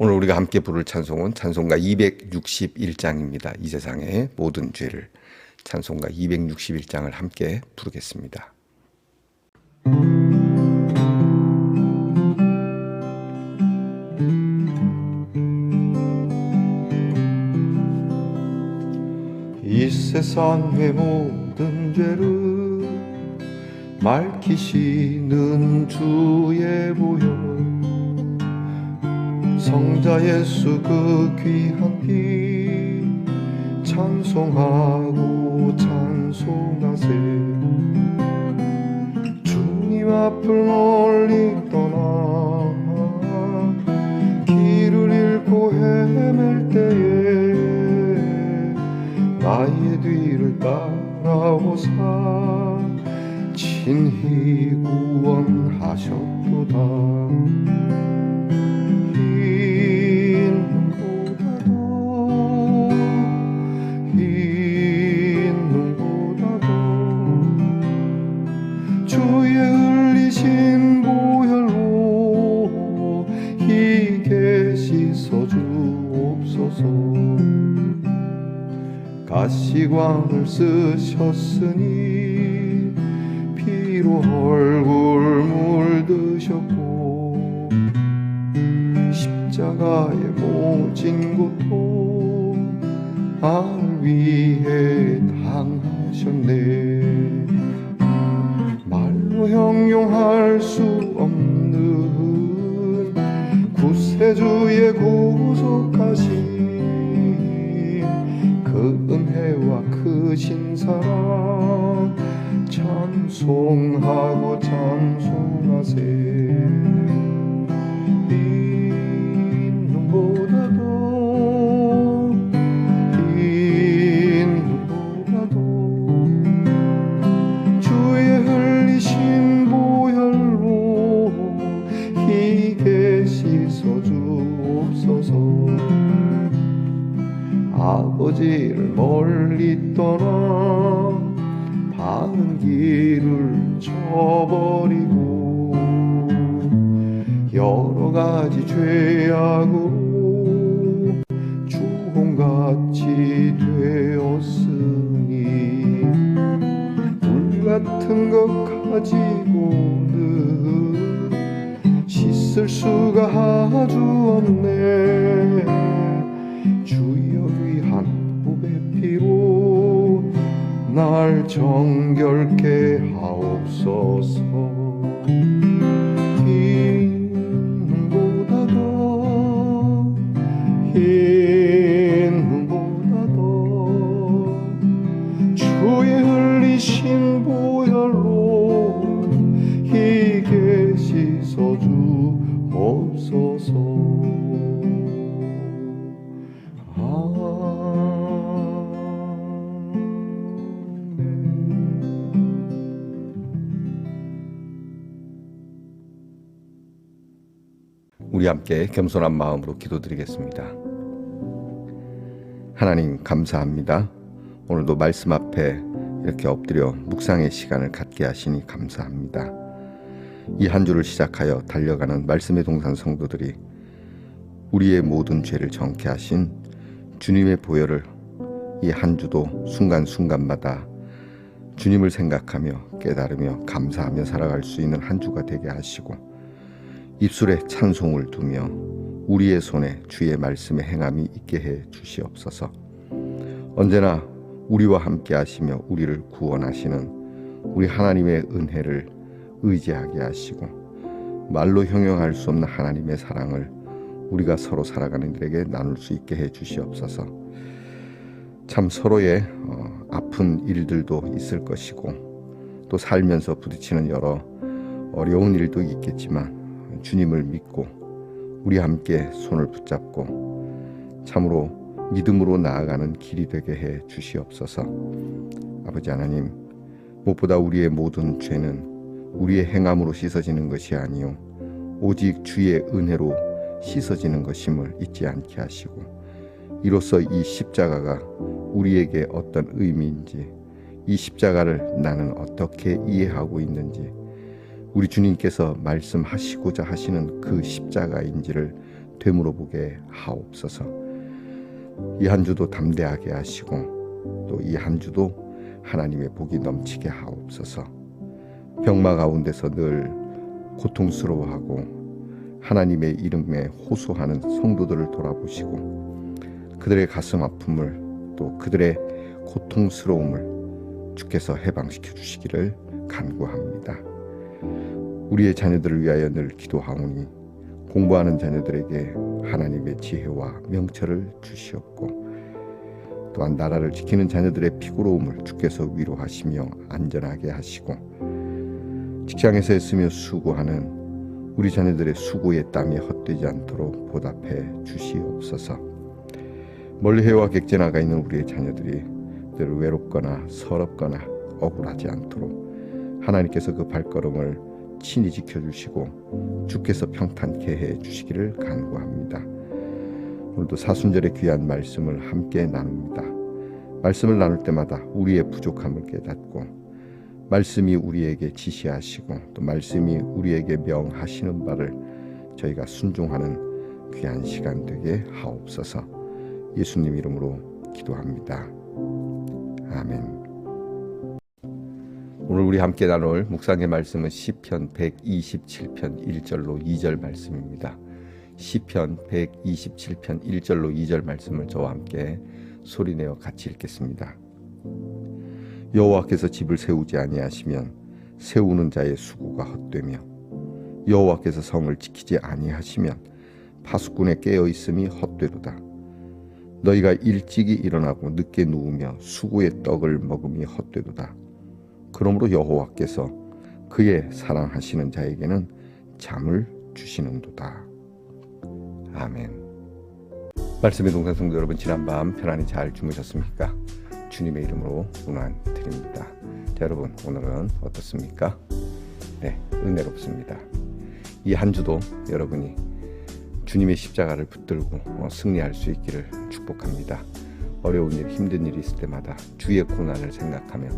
오늘 우리가 함께 부를 찬송은 찬송가 261장입니다. 이 세상의 모든 죄를 찬송가 261장을 함께 부르겠습니다. 이 세상의 모든 죄를 맑히시는 주의 보혈 성자 예수 그 귀한 피 찬송하고 찬송하세. 주님 앞을 멀리 떠나 길을 잃고 헤맬 때에 나의 뒤를 따라오사 친히 구원하셨도다 시광을 쓰셨으니 피로 얼굴 물드셨고 십자가에 모진 고통 나를 위해 당하셨네. 말로 형용할 수 없는 구세주의 구속하신 크신 사랑 찬송하고 찬송하세 길을 저버리고 여러 가지 죄악으로 주홍같이 되었으니 물 같은 것 가지고는 씻을 수가 아주 없네. 주여 날 정결케 하옵소서 함께 겸손한 마음으로 기도드리겠습니다. 하나님 감사합니다. 오늘도 말씀 앞에 이렇게 엎드려 묵상의 시간을 갖게 하시니 감사합니다. 이 한 주를 시작하여 달려가는 말씀의 동산 성도들이 우리의 모든 죄를 정케 하신 주님의 보혈을 이 한 주도 순간순간마다 주님을 생각하며 깨달으며 감사하며 살아갈 수 있는 한 주가 되게 하시고 입술에 찬송을 두며 우리의 손에 주의 말씀의 행함이 있게 해 주시옵소서. 언제나 우리와 함께 하시며 우리를 구원하시는 우리 하나님의 은혜를 의지하게 하시고 말로 형용할 수 없는 하나님의 사랑을 우리가 서로 살아가는 이들에게 나눌 수 있게 해 주시옵소서. 참 서로의 어, 아픈 일들도 있을 것이고 또 살면서 부딪히는 여러 어려운 일도 있겠지만 주님을 믿고 우리 함께 손을 붙잡고 참으로 믿음으로 나아가는 길이 되게 해 주시옵소서. 아버지 하나님, 무엇보다 우리의 모든 죄는 우리의 행함으로 씻어지는 것이 아니요 오직 주의 은혜로 씻어지는 것임을 잊지 않게 하시고 이로써 이 십자가가 우리에게 어떤 의미인지 이 십자가를 나는 어떻게 이해하고 있는지 우리 주님께서 말씀하시고자 하시는 그 십자가인지를 되물어 보게 하옵소서. 이 한 주도 담대하게 하시고 또 이 한 주도 하나님의 복이 넘치게 하옵소서. 병마 가운데서 늘 고통스러워하고 하나님의 이름에 호소하는 성도들을 돌아보시고 그들의 가슴 아픔을 또 그들의 고통스러움을 주께서 해방시켜 주시기를 간구합니다. 우리의 자녀들을 위하여 늘 기도하오니 공부하는 자녀들에게 하나님의 지혜와 명철을 주시옵고 또한 나라를 지키는 자녀들의 피고로움을 주께서 위로하시며 안전하게 하시고 직장에서 애쓰며 수고하는 우리 자녀들의 수고의 땀이 헛되지 않도록 보답해 주시옵소서. 멀리 해와 객지 나가 있는 우리의 자녀들이 늘 외롭거나 서럽거나 억울하지 않도록 하나님께서 그 발걸음을 친히 지켜주시고 주께서 평탄케 해 주시기를 간구합니다. 오늘도 사순절의 귀한 말씀을 함께 나눕니다. 말씀을 나눌 때마다 우리의 부족함을 깨닫고 말씀이 우리에게 지시하시고 또 말씀이 우리에게 명하시는 바를 저희가 순종하는 귀한 시간 되게 하옵소서. 예수님 이름으로 기도합니다. 아멘. 오늘 우리 함께 나눌 묵상의 말씀은 시편 127편 1절로 2절 말씀입니다. 시편 127편 1절로 2절 말씀을 저와 함께 소리내어 같이 읽겠습니다. 여호와께서 집을 세우지 아니하시면 세우는 자의 수고가 헛되며 여호와께서 성을 지키지 아니하시면 파수꾼에 깨어 있음이 헛되도다. 너희가 일찍이 일어나고 늦게 누우며 수고의 떡을 먹음이 헛되도다. 그러므로 여호와께서 그의 사랑하시는 자에게는 잠을 주시는도다. 아멘. 말씀의 동산 성도 여러분 지난밤 편안히 잘 주무셨습니까? 주님의 이름으로 문안 드립니다. 자, 여러분 오늘은 어떻습니까? 네, 은혜롭습니다. 이 한 주도 여러분이 주님의 십자가를 붙들고 어, 승리할 수 있기를 축복합니다. 어려운 일, 힘든 일이 있을 때마다 주의 고난을 생각하며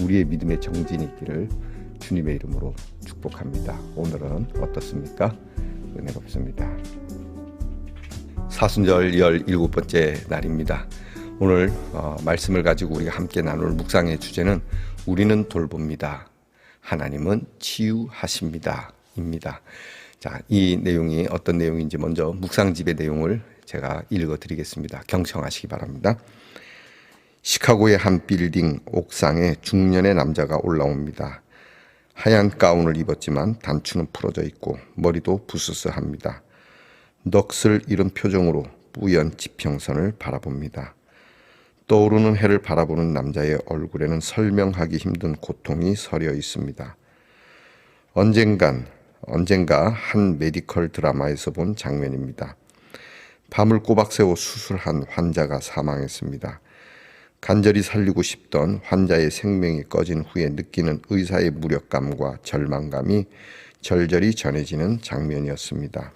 우리의 믿음의 정진이 있기를 주님의 이름으로 축복합니다. 오늘은 어떻습니까? 은혜롭습니다. 사순절 17번째 날입니다. 오늘 어, 말씀을 가지고 우리가 함께 나눌 묵상의 주제는 우리는 돌봅니다. 하나님은 치유하십니다. 입니다. 자, 이 내용이 어떤 내용인지 먼저 묵상집의 내용을 제가 읽어 드리겠습니다. 경청하시기 바랍니다. 시카고의 한 빌딩 옥상에 중년의 남자가 올라옵니다. 하얀 가운을 입었지만 단추는 풀어져 있고 머리도 부스스합니다. 넋을 잃은 표정으로 뿌연 지평선을 바라봅니다. 떠오르는 해를 바라보는 남자의 얼굴에는 설명하기 힘든 고통이 서려 있습니다. 언젠간 언젠가 한 메디컬 드라마에서 본 장면입니다. 밤을 꼬박 새워 수술한 환자가 사망했습니다. 간절히 살리고 싶던 환자의 생명이 꺼진 후에 느끼는 의사의 무력감과 절망감이 절절히 전해지는 장면이었습니다.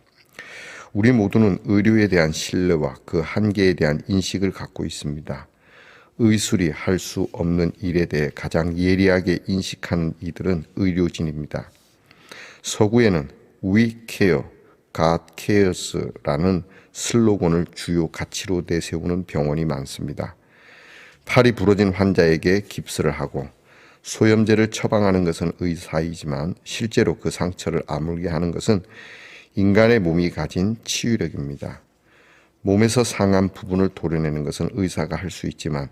우리 모두는 의료에 대한 신뢰와 그 한계에 대한 인식을 갖고 있습니다. 의술이 할 수 없는 일에 대해 가장 예리하게 인식하는 이들은 의료진입니다. 서구에는 We care, God cares라는 슬로건을 주요 가치로 내세우는 병원이 많습니다. 팔이 부러진 환자에게 깁스를 하고 소염제를 처방하는 것은 의사이지만 실제로 그 상처를 아물게 하는 것은 인간의 몸이 가진 치유력입니다. 몸에서 상한 부분을 도려내는 것은 의사가 할 수 있지만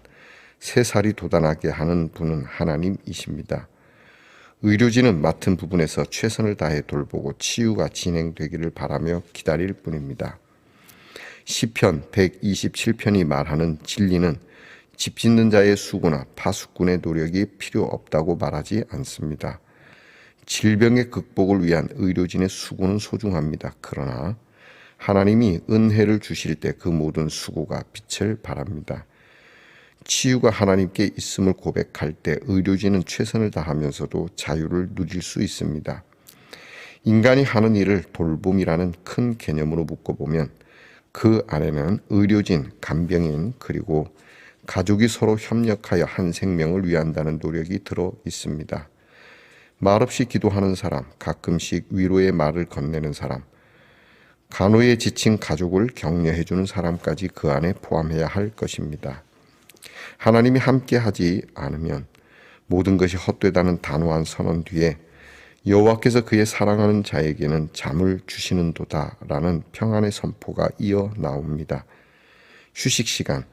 새 살이 돋아나게 하는 분은 하나님이십니다. 의료진은 맡은 부분에서 최선을 다해 돌보고 치유가 진행되기를 바라며 기다릴 뿐입니다. 시편 127편이 말하는 진리는 집 짓는 자의 수고나 파수꾼의 노력이 필요 없다고 말하지 않습니다. 질병의 극복을 위한 의료진의 수고는 소중합니다. 그러나 하나님이 은혜를 주실 때 그 모든 수고가 빛을 발합니다. 치유가 하나님께 있음을 고백할 때 의료진은 최선을 다하면서도 자유를 누릴 수 있습니다. 인간이 하는 일을 돌봄이라는 큰 개념으로 묶어보면 그 안에는 의료진, 간병인, 그리고 가족이 서로 협력하여 한 생명을 위한다는 노력이 들어 있습니다. 말없이 기도하는 사람, 가끔씩 위로의 말을 건네는 사람, 간호에 지친 가족을 격려해 주는 사람까지 그 안에 포함해야 할 것입니다. 하나님이 함께 하지 않으면 모든 것이 헛되다는 단호한 선언 뒤에 여호와께서 그의 사랑하는 자에게는 잠을 주시는도다라는 평안의 선포가 이어 나옵니다. 휴식 시간,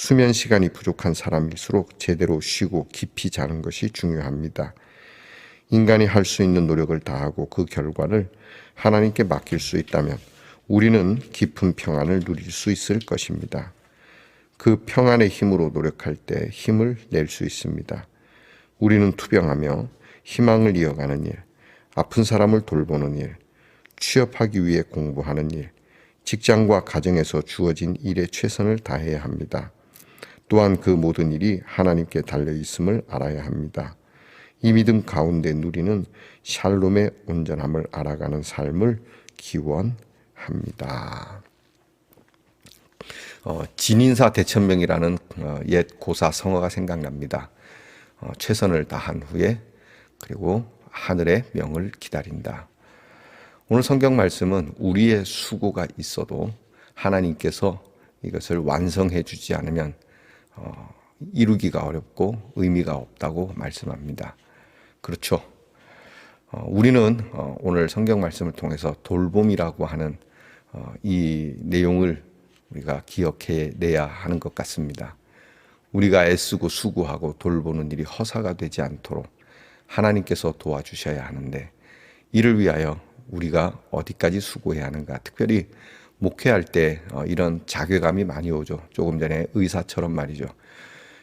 수면 시간이 부족한 사람일수록 제대로 쉬고 깊이 자는 것이 중요합니다. 인간이 할 수 있는 노력을 다하고 그 결과를 하나님께 맡길 수 있다면 우리는 깊은 평안을 누릴 수 있을 것입니다. 그 평안의 힘으로 노력할 때 힘을 낼 수 있습니다. 우리는 투병하며 희망을 이어가는 일, 아픈 사람을 돌보는 일, 취업하기 위해 공부하는 일, 직장과 가정에서 주어진 일에 최선을 다해야 합니다. 또한 그 모든 일이 하나님께 달려 있음을 알아야 합니다. 이 믿음 가운데 누리는 샬롬의 온전함을 알아가는 삶을 기원합니다. 어, 진인사 대천명이라는 어, 옛 고사 성어가 생각납니다. 어, 최선을 다한 후에 그리고 하늘의 명을 기다린다. 오늘 성경 말씀은 우리의 수고가 있어도 하나님께서 이것을 완성해 주지 않으면 어, 이루기가 어렵고 의미가 없다고 말씀합니다. 그렇죠. 어, 우리는 어, 오늘 성경 말씀을 통해서 돌봄이라고 하는 어, 이 내용을 우리가 기억해 내야 하는 것 같습니다. 우리가 애쓰고 수고하고 돌보는 일이 허사가 되지 않도록 하나님께서 도와주셔야 하는데 이를 위하여 우리가 어디까지 수고해야 하는가. 특별히 목회할 때 어, 이런 자괴감이 많이 오죠. 조금 전에 의사처럼 말이죠.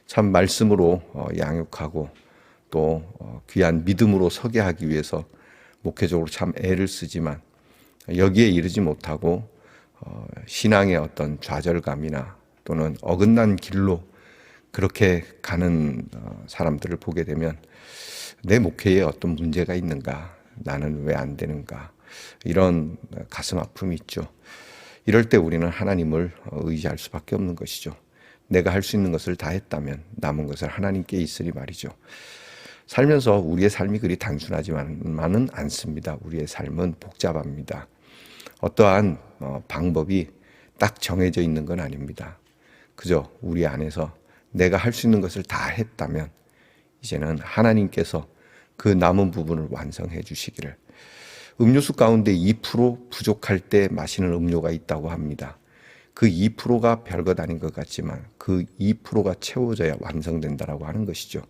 참 말씀으로 어, 양육하고 또 어, 귀한 믿음으로 서게 하기 위해서 목회적으로 참 애를 쓰지만 여기에 이르지 못하고 신앙의 어떤 좌절감이나 또는 어긋난 길로 그렇게 가는 사람들을 보게 되면 내 목회에 어떤 문제가 있는가? 나는 왜 안 되는가? 이런 가슴 아픔이 있죠. 이럴 때 우리는 하나님을 의지할 수밖에 없는 것이죠. 내가 할 수 있는 것을 다 했다면 남은 것을 하나님께 있으리 말이죠. 살면서 우리의 삶이 그리 단순하지만은 않습니다. 우리의 삶은 복잡합니다. 어떠한 어, 방법이 딱 정해져 있는 건 아닙니다. 그저 우리 안에서 내가 할 수 있는 것을 다 했다면 이제는 하나님께서 그 남은 부분을 완성해 주시기를 음료수 가운데 2% 부족할 때 마시는 음료가 있다고 합니다. 그 2%가 별것 아닌 것 같지만 그 2%가 채워져야 완성된다라고 하는 것이죠.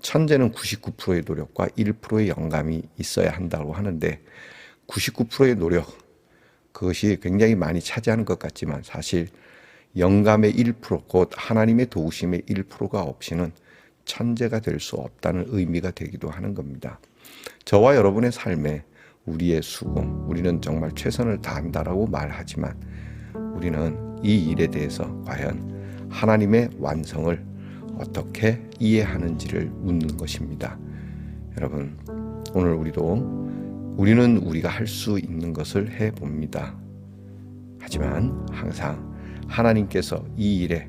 천재는 99%의 노력과 1%의 영감이 있어야 한다고 하는데 99%의 노력 그것이 굉장히 많이 차지하는 것 같지만 사실 영감의 1%곧 하나님의 도우심의 1%가 없이는 천재가 될 수 없다는 의미가 되기도 하는 겁니다. 저와 여러분의 삶에 우리의 수고, 우리는 정말 최선을 다한다라고 말하지만 우리는 이 일에 대해서 과연 하나님의 완성을 어떻게 이해하는지를 묻는 것입니다. 여러분, 오늘 우리도 우리는 우리가 할 수 있는 것을 해 봅니다. 하지만 항상 하나님께서 이 일에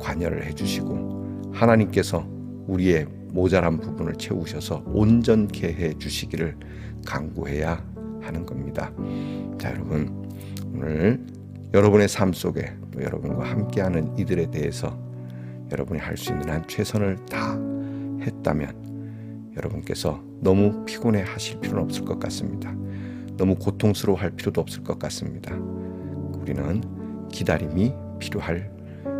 관여를 해 주시고 하나님께서 우리의 모자란 부분을 채우셔서 온전케 해 주시기를 간구해야 하는 겁니다. 자, 여러분 오늘 여러분의 삶 속에 또 여러분과 함께하는 이들에 대해서 여러분이 할 수 있는 한 최선을 다 했다면 여러분께서 너무 피곤해 하실 필요는 없을 것 같습니다. 너무 고통스러워 할 필요도 없을 것 같습니다. 우리는 기다림이 필요할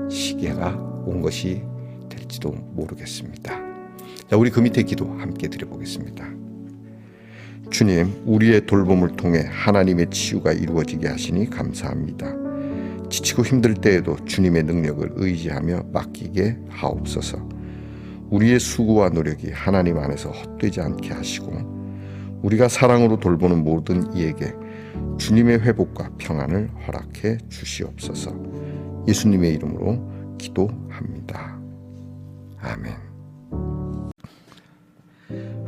시기가 온 것이 될 될지도 모르겠습니다. 자, 우리 그 밑에 기도 함께 드려보겠습니다. 주님, 우리의 돌봄을 통해 하나님의 치유가 이루어지게 하시니 감사합니다. 지치고 힘들 때에도 주님의 능력을 의지하며 맡기게 하옵소서. 우리의 수고와 노력이 하나님 안에서 헛되지 않게 하시고 우리가 사랑으로 돌보는 모든 이에게 주님의 회복과 평안을 허락해 주시옵소서. 예수님의 이름으로 기도합니다. 아멘.